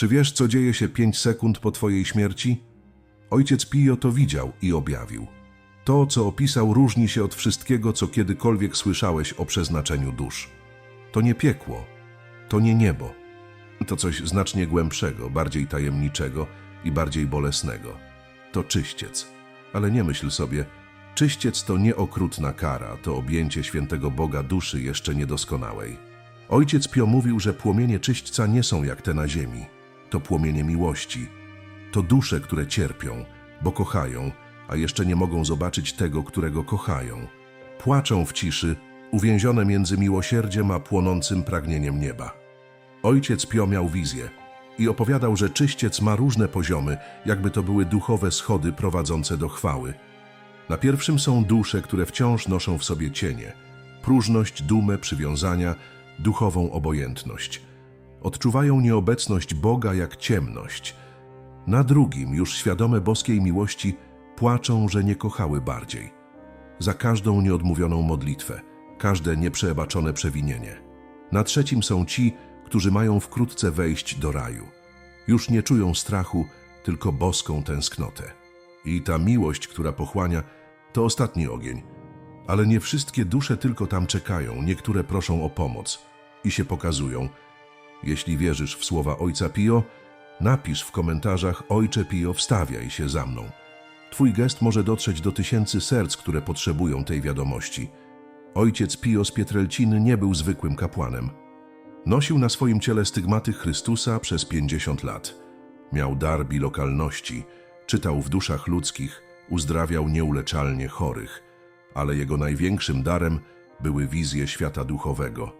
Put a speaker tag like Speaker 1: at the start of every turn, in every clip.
Speaker 1: Czy wiesz, co dzieje się pięć sekund po twojej śmierci? Ojciec Pio to widział i objawił. To, co opisał, różni się od wszystkiego, co kiedykolwiek słyszałeś o przeznaczeniu dusz. To nie piekło, to nie niebo. To coś znacznie głębszego, bardziej tajemniczego i bardziej bolesnego. To czyściec. Ale nie myśl sobie, czyściec to nie okrutna kara, to objęcie świętego Boga duszy jeszcze niedoskonałej. Ojciec Pio mówił, że płomienie czyśćca nie są jak te na ziemi. To płomienie miłości. To dusze, które cierpią, bo kochają, a jeszcze nie mogą zobaczyć tego, którego kochają. Płaczą w ciszy, uwięzione między miłosierdziem a płonącym pragnieniem nieba. Ojciec Pio miał wizję i opowiadał, że czyściec ma różne poziomy, jakby to były duchowe schody prowadzące do chwały. Na pierwszym są dusze, które wciąż noszą w sobie cienie, próżność, dumę, przywiązania, duchową obojętność. Odczuwają nieobecność Boga jak ciemność. Na drugim, już świadome boskiej miłości, płaczą, że nie kochały bardziej. Za każdą nieodmówioną modlitwę, każde nieprzebaczone przewinienie. Na trzecim są ci, którzy mają wkrótce wejść do raju. Już nie czują strachu, tylko boską tęsknotę. I ta miłość, która pochłania, to ostatni ogień. Ale nie wszystkie dusze tylko tam czekają, niektóre proszą o pomoc i się pokazują. Jeśli wierzysz w słowa Ojca Pio, napisz w komentarzach Ojcze Pio, wstawiaj się za mną. Twój gest może dotrzeć do tysięcy serc, które potrzebują tej wiadomości. Ojciec Pio z Pietrelciny nie był zwykłym kapłanem. Nosił na swoim ciele stygmaty Chrystusa przez 50 lat. Miał dar bilokalności, czytał w duszach ludzkich, uzdrawiał nieuleczalnie chorych, ale jego największym darem były wizje świata duchowego.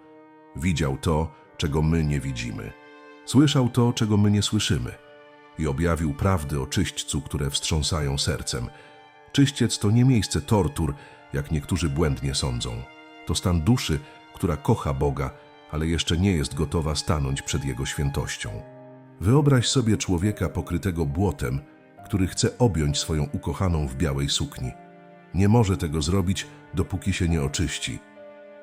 Speaker 1: Widział to, czego my nie widzimy. Słyszał to, czego my nie słyszymy. I objawił prawdy o czyśćcu, które wstrząsają sercem. Czyściec to nie miejsce tortur, jak niektórzy błędnie sądzą. To stan duszy, która kocha Boga, ale jeszcze nie jest gotowa stanąć przed Jego świętością. Wyobraź sobie człowieka pokrytego błotem, który chce objąć swoją ukochaną w białej sukni. Nie może tego zrobić, dopóki się nie oczyści.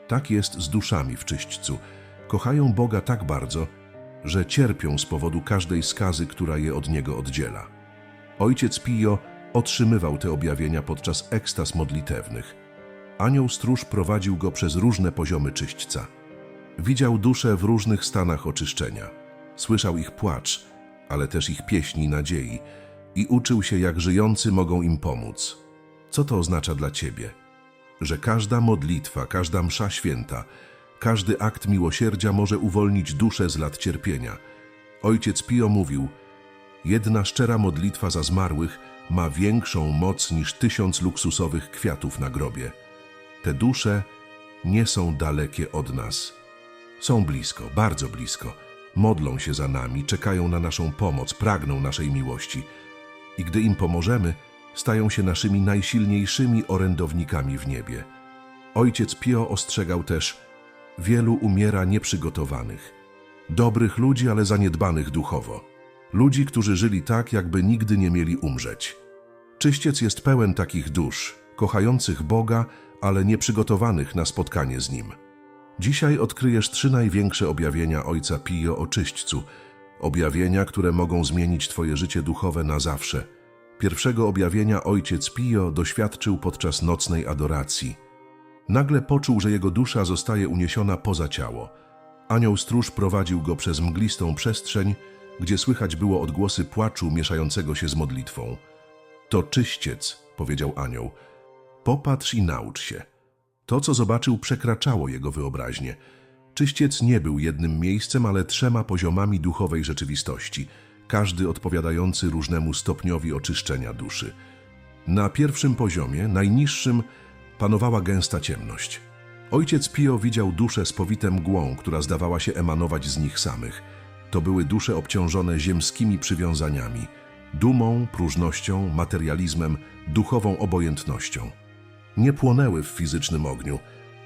Speaker 1: Tak jest z duszami w czyśćcu. Kochają Boga tak bardzo, że cierpią z powodu każdej skazy, która je od Niego oddziela. Ojciec Pio otrzymywał te objawienia podczas ekstaz modlitewnych. Anioł stróż prowadził go przez różne poziomy czyśćca. Widział dusze w różnych stanach oczyszczenia. Słyszał ich płacz, ale też ich pieśni nadziei i uczył się, jak żyjący mogą im pomóc. Co to oznacza dla ciebie? Że każda modlitwa, każda msza święta, każdy akt miłosierdzia może uwolnić duszę z lat cierpienia. Ojciec Pio mówił, jedna szczera modlitwa za zmarłych ma większą moc niż tysiąc luksusowych kwiatów na grobie. Te dusze nie są dalekie od nas. Są blisko, bardzo blisko. Modlą się za nami, czekają na naszą pomoc, pragną naszej miłości. I gdy im pomożemy, stają się naszymi najsilniejszymi orędownikami w niebie. Ojciec Pio ostrzegał też, wielu umiera nieprzygotowanych. Dobrych ludzi, ale zaniedbanych duchowo. Ludzi, którzy żyli tak, jakby nigdy nie mieli umrzeć. Czyściec jest pełen takich dusz, kochających Boga, ale nieprzygotowanych na spotkanie z Nim. Dzisiaj odkryjesz trzy największe objawienia Ojca Pio o czyśćcu, objawienia, które mogą zmienić Twoje życie duchowe na zawsze. Pierwszego objawienia Ojciec Pio doświadczył podczas nocnej adoracji. Nagle poczuł, że jego dusza zostaje uniesiona poza ciało. Anioł stróż prowadził go przez mglistą przestrzeń, gdzie słychać było odgłosy płaczu mieszającego się z modlitwą. To czyściec, powiedział anioł. Popatrz i naucz się. To, co zobaczył, przekraczało jego wyobraźnię. Czyściec nie był jednym miejscem, ale trzema poziomami duchowej rzeczywistości, każdy odpowiadający różnemu stopniowi oczyszczenia duszy. Na pierwszym poziomie, najniższym, panowała gęsta ciemność. Ojciec Pio widział duszę spowite mgłą, która zdawała się emanować z nich samych. To były dusze obciążone ziemskimi przywiązaniami, dumą, próżnością, materializmem, duchową obojętnością. Nie płonęły w fizycznym ogniu,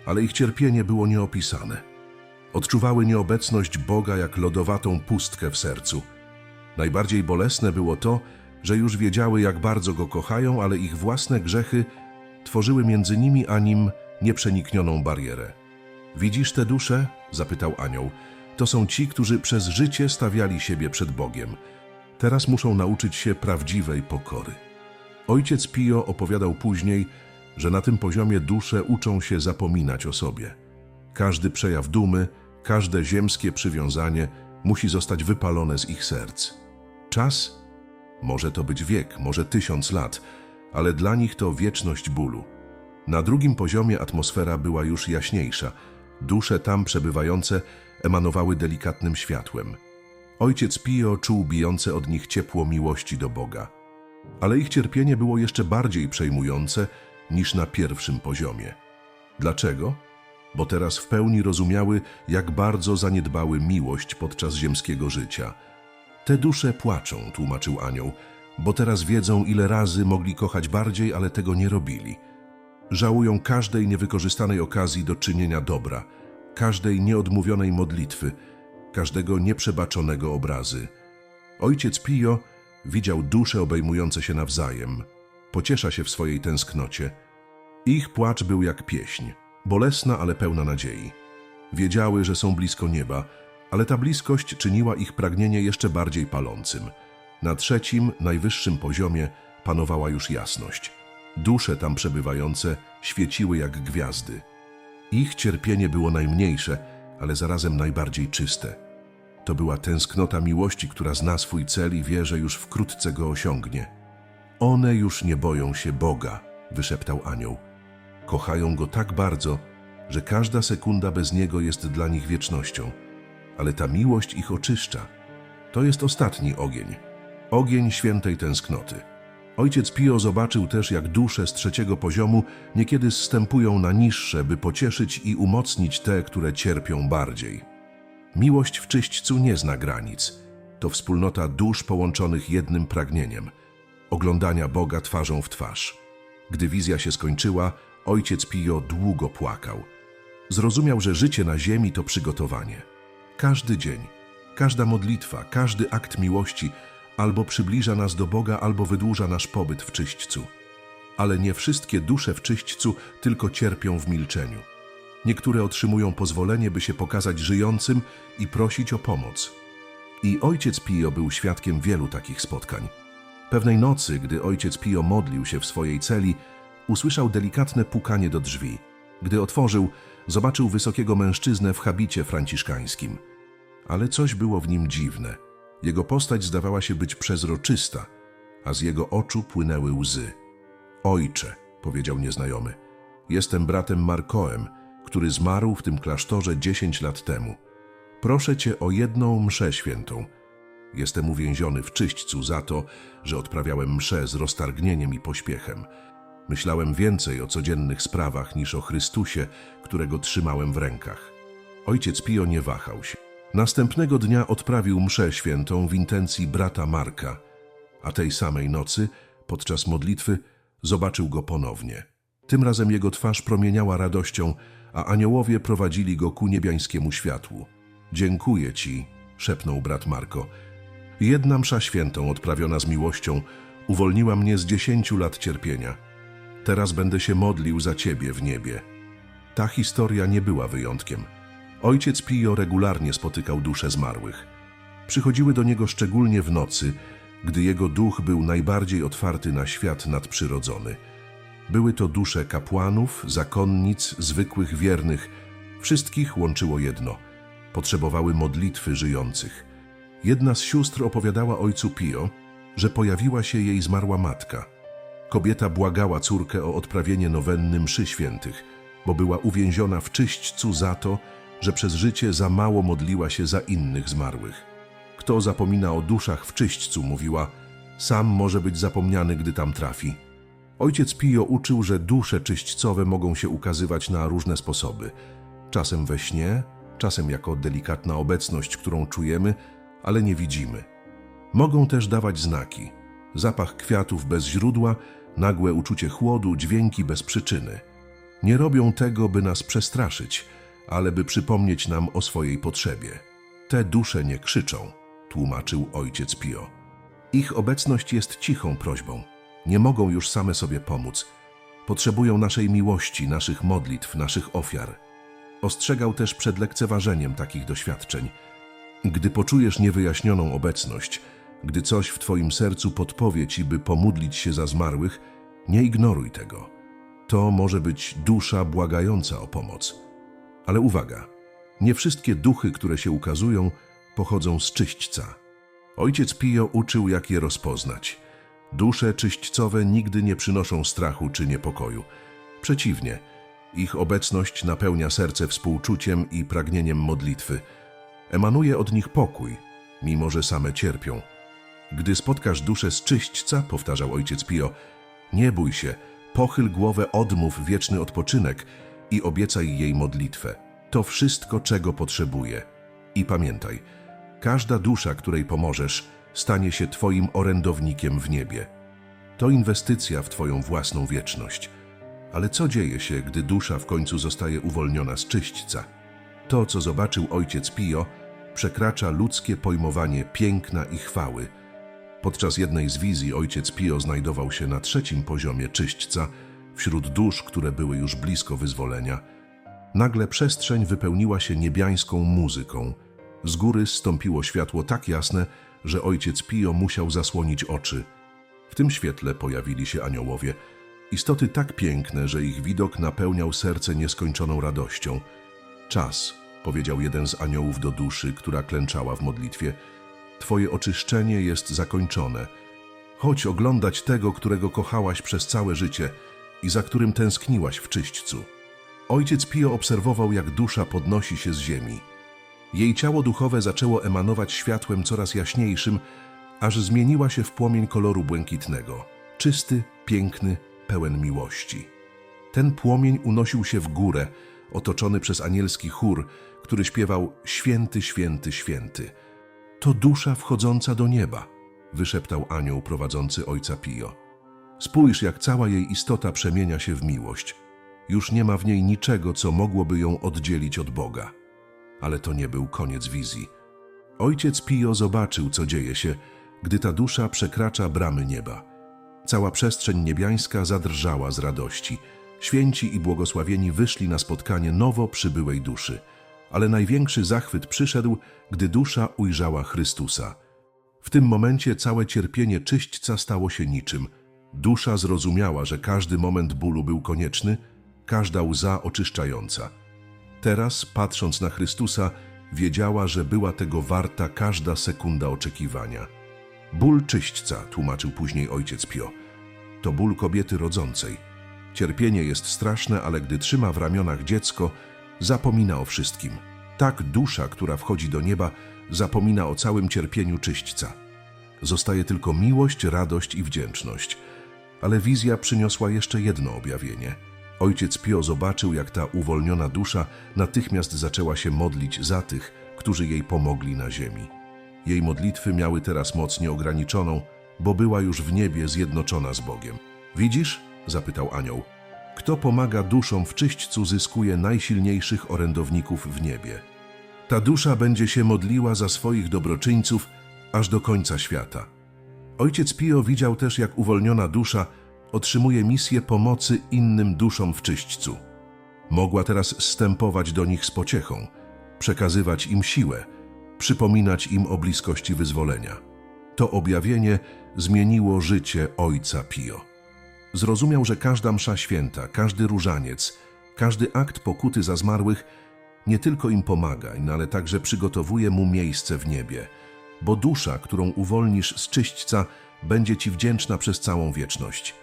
Speaker 1: ale ich cierpienie było nieopisane. Odczuwały nieobecność Boga jak lodowatą pustkę w sercu. Najbardziej bolesne było to, że już wiedziały, jak bardzo Go kochają, ale ich własne grzechy tworzyły między nimi a Nim nieprzeniknioną barierę. Widzisz tę duszę? zapytał anioł. To są ci, którzy przez życie stawiali siebie przed Bogiem. Teraz muszą nauczyć się prawdziwej pokory. Ojciec Pio opowiadał później, że na tym poziomie dusze uczą się zapominać o sobie. Każdy przejaw dumy, każde ziemskie przywiązanie musi zostać wypalone z ich serc. Czas? Może to być wiek, może tysiąc lat, ale dla nich to wieczność bólu. Na drugim poziomie atmosfera była już jaśniejsza. Dusze tam przebywające emanowały delikatnym światłem. Ojciec Pio czuł bijące od nich ciepło miłości do Boga. Ale ich cierpienie było jeszcze bardziej przejmujące niż na pierwszym poziomie. Dlaczego? Bo teraz w pełni rozumiały, jak bardzo zaniedbały miłość podczas ziemskiego życia. Te dusze płaczą, tłumaczył anioł, bo teraz wiedzą, ile razy mogli kochać bardziej, ale tego nie robili. Żałują każdej niewykorzystanej okazji do czynienia dobra, każdej nieodmówionej modlitwy, każdego nieprzebaczonego obrazy. Ojciec Pio widział dusze obejmujące się nawzajem. Pociesza się w swojej tęsknocie. Ich płacz był jak pieśń, bolesna, ale pełna nadziei. Wiedziały, że są blisko nieba, ale ta bliskość czyniła ich pragnienie jeszcze bardziej palącym. Na trzecim, najwyższym poziomie panowała już jasność. Dusze tam przebywające świeciły jak gwiazdy. Ich cierpienie było najmniejsze, ale zarazem najbardziej czyste. To była tęsknota miłości, która zna swój cel i wie, że już wkrótce go osiągnie. One już nie boją się Boga, wyszeptał anioł. Kochają go tak bardzo, że każda sekunda bez niego jest dla nich wiecznością. Ale ta miłość ich oczyszcza. To jest ostatni ogień. Ogień świętej tęsknoty. Ojciec Pio zobaczył też, jak dusze z trzeciego poziomu niekiedy zstępują na niższe, by pocieszyć i umocnić te, które cierpią bardziej. Miłość w czyśćcu nie zna granic. To wspólnota dusz połączonych jednym pragnieniem oglądania Boga twarzą w twarz. Gdy wizja się skończyła, ojciec Pio długo płakał. Zrozumiał, że życie na ziemi to przygotowanie. Każdy dzień, każda modlitwa, każdy akt miłości albo przybliża nas do Boga, albo wydłuża nasz pobyt w czyśćcu. Ale nie wszystkie dusze w czyśćcu tylko cierpią w milczeniu. Niektóre otrzymują pozwolenie, by się pokazać żyjącym i prosić o pomoc. I ojciec Pio był świadkiem wielu takich spotkań. Pewnej nocy, gdy ojciec Pio modlił się w swojej celi, usłyszał delikatne pukanie do drzwi. Gdy otworzył, zobaczył wysokiego mężczyznę w habicie franciszkańskim. Ale coś było w nim dziwne. Jego postać zdawała się być przezroczysta, a z jego oczu płynęły łzy. Ojcze, powiedział nieznajomy, jestem bratem Markoem, który zmarł w tym klasztorze dziesięć lat temu. Proszę cię o jedną mszę świętą. Jestem uwięziony w czyśćcu za to, że odprawiałem mszę z roztargnieniem i pośpiechem. Myślałem więcej o codziennych sprawach niż o Chrystusie, którego trzymałem w rękach. Ojciec Pio nie wahał się. Następnego dnia odprawił mszę świętą w intencji brata Marka, a tej samej nocy, podczas modlitwy, zobaczył go ponownie. Tym razem jego twarz promieniała radością, a aniołowie prowadzili go ku niebiańskiemu światłu. Dziękuję ci, szepnął brat Marko. Jedna msza świętą odprawiona z miłością uwolniła mnie z dziesięciu lat cierpienia. Teraz będę się modlił za ciebie w niebie. Ta historia nie była wyjątkiem. Ojciec Pio regularnie spotykał dusze zmarłych. Przychodziły do niego szczególnie w nocy, gdy jego duch był najbardziej otwarty na świat nadprzyrodzony. Były to dusze kapłanów, zakonnic, zwykłych wiernych. Wszystkich łączyło jedno. Potrzebowały modlitwy żyjących. Jedna z sióstr opowiadała ojcu Pio, że pojawiła się jej zmarła matka. Kobieta błagała córkę o odprawienie nowenny mszy świętych, bo była uwięziona w czyśćcu za to, że przez życie za mało modliła się za innych zmarłych. Kto zapomina o duszach w czyśćcu, mówiła, sam może być zapomniany, gdy tam trafi. Ojciec Pio uczył, że dusze czyśćcowe mogą się ukazywać na różne sposoby. Czasem we śnie, czasem jako delikatna obecność, którą czujemy, ale nie widzimy. Mogą też dawać znaki. Zapach kwiatów bez źródła, nagłe uczucie chłodu, dźwięki bez przyczyny. Nie robią tego, by nas przestraszyć, ale by przypomnieć nam o swojej potrzebie. Te dusze nie krzyczą, tłumaczył ojciec Pio. Ich obecność jest cichą prośbą. Nie mogą już same sobie pomóc. Potrzebują naszej miłości, naszych modlitw, naszych ofiar. Ostrzegał też przed lekceważeniem takich doświadczeń. Gdy poczujesz niewyjaśnioną obecność, gdy coś w Twoim sercu podpowie Ci, by pomódlić się za zmarłych, nie ignoruj tego. To może być dusza błagająca o pomoc. Ale uwaga, nie wszystkie duchy, które się ukazują, pochodzą z czyśćca. Ojciec Pio uczył, jak je rozpoznać. Dusze czyśćcowe nigdy nie przynoszą strachu czy niepokoju. Przeciwnie, ich obecność napełnia serce współczuciem i pragnieniem modlitwy. Emanuje od nich pokój, mimo że same cierpią. Gdy spotkasz duszę z czyśćca, powtarzał ojciec Pio, nie bój się, pochyl głowę, odmów wieczny odpoczynek i obiecaj jej modlitwę. To wszystko, czego potrzebuje. I pamiętaj, każda dusza, której pomożesz, stanie się Twoim orędownikiem w niebie. To inwestycja w Twoją własną wieczność. Ale co dzieje się, gdy dusza w końcu zostaje uwolniona z czyśćca? To, co zobaczył ojciec Pio, przekracza ludzkie pojmowanie piękna i chwały. Podczas jednej z wizji ojciec Pio znajdował się na trzecim poziomie czyśćca, wśród dusz, które były już blisko wyzwolenia. Nagle przestrzeń wypełniła się niebiańską muzyką. Z góry stąpiło światło tak jasne, że ojciec Pio musiał zasłonić oczy. W tym świetle pojawili się aniołowie. Istoty tak piękne, że ich widok napełniał serce nieskończoną radością. Czas, powiedział jeden z aniołów do duszy, która klęczała w modlitwie. Twoje oczyszczenie jest zakończone. Chodź oglądać tego, którego kochałaś przez całe życie i za którym tęskniłaś w czyśćcu. Ojciec Pio obserwował, jak dusza podnosi się z ziemi. Jej ciało duchowe zaczęło emanować światłem coraz jaśniejszym, aż zmieniła się w płomień koloru błękitnego. Czysty, piękny, pełen miłości. Ten płomień unosił się w górę, otoczony przez anielski chór, który śpiewał Święty, święty, święty. To dusza wchodząca do nieba, wyszeptał anioł prowadzący ojca Pio. Spójrz, jak cała jej istota przemienia się w miłość. Już nie ma w niej niczego, co mogłoby ją oddzielić od Boga. Ale to nie był koniec wizji. Ojciec Pio zobaczył, co dzieje się, gdy ta dusza przekracza bramy nieba. Cała przestrzeń niebiańska zadrżała z radości. Święci i błogosławieni wyszli na spotkanie nowo przybyłej duszy. Ale największy zachwyt przyszedł, gdy dusza ujrzała Chrystusa. W tym momencie całe cierpienie czyśćca stało się niczym. Dusza zrozumiała, że każdy moment bólu był konieczny, każda łza oczyszczająca. Teraz, patrząc na Chrystusa, wiedziała, że była tego warta każda sekunda oczekiwania. Ból czyśćca, tłumaczył później ojciec Pio. To ból kobiety rodzącej. Cierpienie jest straszne, ale gdy trzyma w ramionach dziecko, zapomina o wszystkim. Tak dusza, która wchodzi do nieba, zapomina o całym cierpieniu czyśćca. Zostaje tylko miłość, radość i wdzięczność. Ale wizja przyniosła jeszcze jedno objawienie. Ojciec Pio zobaczył, jak ta uwolniona dusza natychmiast zaczęła się modlić za tych, którzy jej pomogli na ziemi. Jej modlitwy miały teraz moc nieograniczoną, bo była już w niebie zjednoczona z Bogiem. Widzisz? zapytał anioł. Kto pomaga duszom w czyśćcu, zyskuje najsilniejszych orędowników w niebie. Ta dusza będzie się modliła za swoich dobroczyńców aż do końca świata. Ojciec Pio widział też, jak uwolniona dusza otrzymuje misję pomocy innym duszom w czyśćcu. Mogła teraz wstępować do nich z pociechą, przekazywać im siłę, przypominać im o bliskości wyzwolenia. To objawienie zmieniło życie ojca Pio. Zrozumiał, że każda msza święta, każdy różaniec, każdy akt pokuty za zmarłych nie tylko im pomaga, ale także przygotowuje mu miejsce w niebie, bo dusza, którą uwolnisz z czyśćca, będzie ci wdzięczna przez całą wieczność.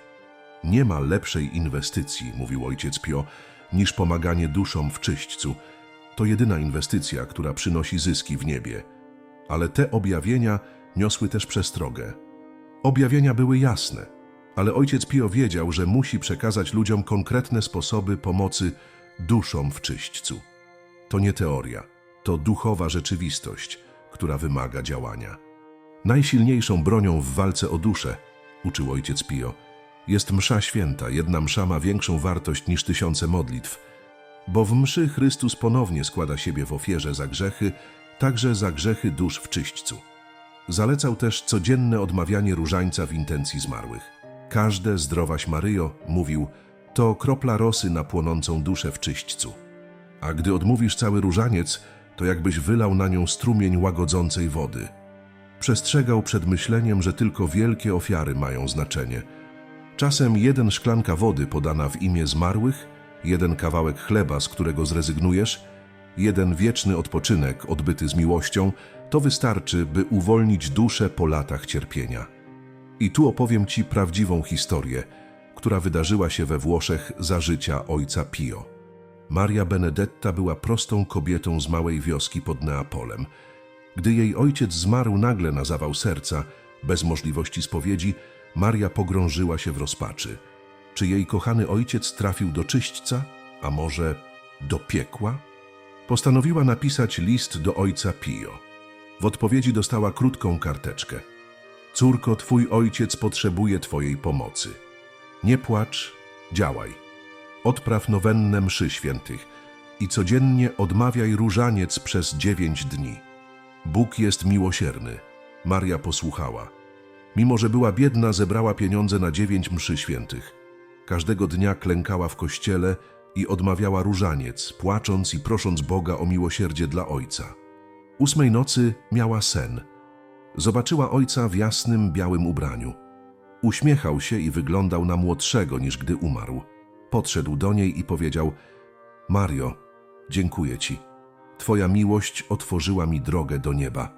Speaker 1: Nie ma lepszej inwestycji, mówił ojciec Pio, niż pomaganie duszom w czyśćcu. To jedyna inwestycja, która przynosi zyski w niebie. Ale te objawienia niosły też przestrogę. Objawienia były jasne, ale ojciec Pio wiedział, że musi przekazać ludziom konkretne sposoby pomocy duszom w czyśćcu. To nie teoria, to duchowa rzeczywistość, która wymaga działania. Najsilniejszą bronią w walce o duszę, uczył ojciec Pio, jest msza święta. Jedna msza ma większą wartość niż tysiące modlitw, bo w mszy Chrystus ponownie składa siebie w ofierze za grzechy, także za grzechy dusz w czyśćcu. Zalecał też codzienne odmawianie różańca w intencji zmarłych. Każde zdrowaś Maryjo, mówił, to kropla rosy na płonącą duszę w czyśćcu. A gdy odmówisz cały różaniec, to jakbyś wylał na nią strumień łagodzącej wody. Przestrzegał przed myśleniem, że tylko wielkie ofiary mają znaczenie. Czasem jeden szklanka wody podana w imię zmarłych, jeden kawałek chleba, z którego zrezygnujesz, jeden wieczny odpoczynek odbyty z miłością, to wystarczy, by uwolnić duszę po latach cierpienia. I tu opowiem Ci prawdziwą historię, która wydarzyła się we Włoszech za życia ojca Pio. Maria Benedetta była prostą kobietą z małej wioski pod Neapolem. Gdy jej ojciec zmarł nagle na zawał serca, bez możliwości spowiedzi, Maria pogrążyła się w rozpaczy. Czy jej kochany ojciec trafił do czyśćca, a może do piekła? Postanowiła napisać list do ojca Pio. W odpowiedzi dostała krótką karteczkę. Córko, twój ojciec potrzebuje twojej pomocy. Nie płacz, działaj. Odpraw nowennę mszy świętych i codziennie odmawiaj różaniec przez dziewięć dni. Bóg jest miłosierny. Maria posłuchała. Mimo, że była biedna, zebrała pieniądze na dziewięć mszy świętych. Każdego dnia klękała w kościele i odmawiała różaniec, płacząc i prosząc Boga o miłosierdzie dla ojca. Ósmej nocy miała sen. Zobaczyła ojca w jasnym, białym ubraniu. Uśmiechał się i wyglądał na młodszego niż gdy umarł. Podszedł do niej i powiedział: Mario, dziękuję ci. Twoja miłość otworzyła mi drogę do nieba.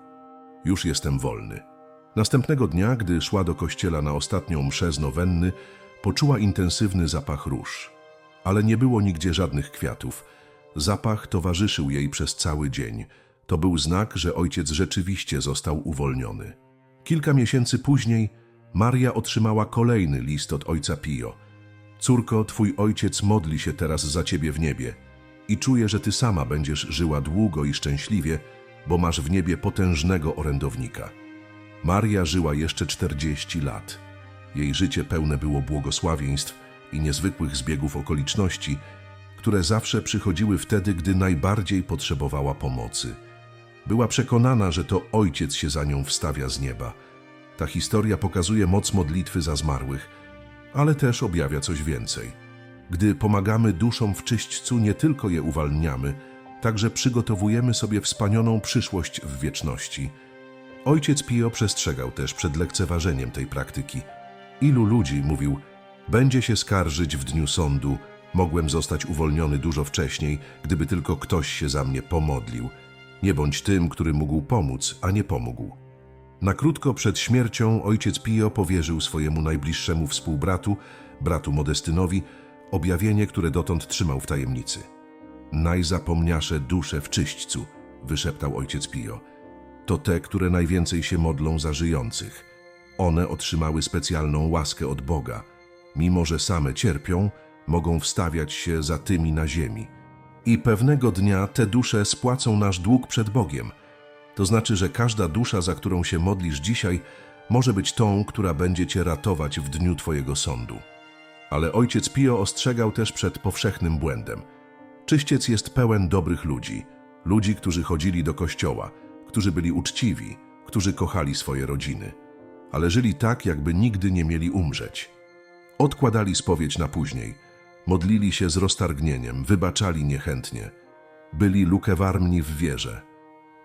Speaker 1: Już jestem wolny. Następnego dnia, gdy szła do kościela na ostatnią mszę z nowenny, poczuła intensywny zapach róż. Ale nie było nigdzie żadnych kwiatów. Zapach towarzyszył jej przez cały dzień. To był znak, że ojciec rzeczywiście został uwolniony. Kilka miesięcy później Maria otrzymała kolejny list od ojca Pio. Córko, twój ojciec modli się teraz za ciebie w niebie i czuje, że ty sama będziesz żyła długo i szczęśliwie, bo masz w niebie potężnego orędownika. Maria żyła jeszcze 40 lat. Jej życie pełne było błogosławieństw i niezwykłych zbiegów okoliczności, które zawsze przychodziły wtedy, gdy najbardziej potrzebowała pomocy. Była przekonana, że to ojciec się za nią wstawia z nieba. Ta historia pokazuje moc modlitwy za zmarłych, ale też objawia coś więcej. Gdy pomagamy duszom w czyśćcu, nie tylko je uwalniamy, także przygotowujemy sobie wspaniałą przyszłość w wieczności. Ojciec Pio przestrzegał też przed lekceważeniem tej praktyki. Ilu ludzi, mówił, będzie się skarżyć w dniu sądu, mogłem zostać uwolniony dużo wcześniej, gdyby tylko ktoś się za mnie pomodlił. Nie bądź tym, który mógł pomóc, a nie pomógł. Na krótko przed śmiercią ojciec Pio powierzył swojemu najbliższemu współbratu, bratu Modestynowi, objawienie, które dotąd trzymał w tajemnicy. Najzapomniasze dusze w czyśćcu, wyszeptał ojciec Pio. To te, które najwięcej się modlą za żyjących. One otrzymały specjalną łaskę od Boga. Mimo, że same cierpią, mogą wstawiać się za tymi na ziemi. I pewnego dnia te dusze spłacą nasz dług przed Bogiem. To znaczy, że każda dusza, za którą się modlisz dzisiaj, może być tą, która będzie cię ratować w dniu twojego sądu. Ale ojciec Pio ostrzegał też przed powszechnym błędem. Czyściec jest pełen dobrych ludzi, ludzi, którzy chodzili do kościoła, którzy byli uczciwi, którzy kochali swoje rodziny, ale żyli tak, jakby nigdy nie mieli umrzeć. Odkładali spowiedź na później, modlili się z roztargnieniem, wybaczali niechętnie, byli lukewarmni w wierze.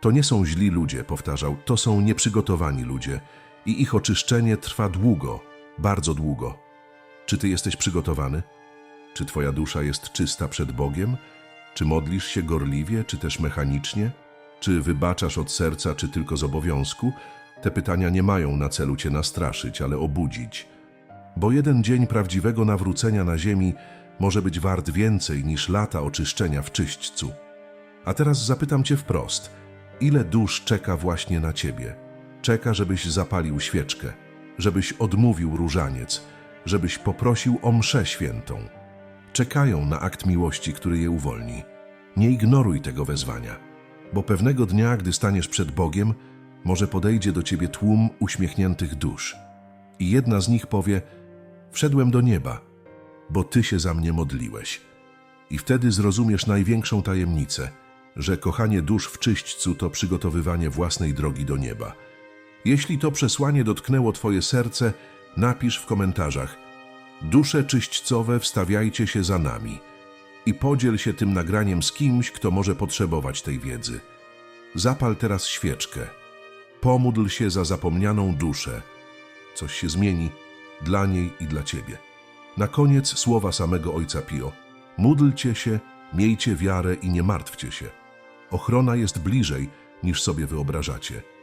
Speaker 1: To nie są źli ludzie, powtarzał, to są nieprzygotowani ludzie i ich oczyszczenie trwa długo, bardzo długo. Czy ty jesteś przygotowany? Czy twoja dusza jest czysta przed Bogiem? Czy modlisz się gorliwie, czy też mechanicznie? Czy wybaczasz od serca, czy tylko z obowiązku? Te pytania nie mają na celu cię nastraszyć, ale obudzić. Bo jeden dzień prawdziwego nawrócenia na ziemi może być wart więcej niż lata oczyszczenia w czyśćcu. A teraz zapytam cię wprost, ile dusz czeka właśnie na ciebie? Czeka, żebyś zapalił świeczkę, żebyś odmówił różaniec, żebyś poprosił o mszę świętą. Czekają na akt miłości, który je uwolni. Nie ignoruj tego wezwania, bo pewnego dnia, gdy staniesz przed Bogiem, może podejdzie do ciebie tłum uśmiechniętych dusz. I jedna z nich powie: Wszedłem do nieba, bo ty się za mnie modliłeś. I wtedy zrozumiesz największą tajemnicę, że kochanie dusz w czyśćcu to przygotowywanie własnej drogi do nieba. Jeśli to przesłanie dotknęło twoje serce, napisz w komentarzach: Dusze czyśćcowe, wstawiajcie się za nami i podziel się tym nagraniem z kimś, kto może potrzebować tej wiedzy. Zapal teraz świeczkę. Pomódl się za zapomnianą duszę. Coś się zmieni dla niej i dla ciebie. Na koniec słowa samego ojca Pio. Módlcie się, miejcie wiarę i nie martwcie się. Ochrona jest bliżej niż sobie wyobrażacie.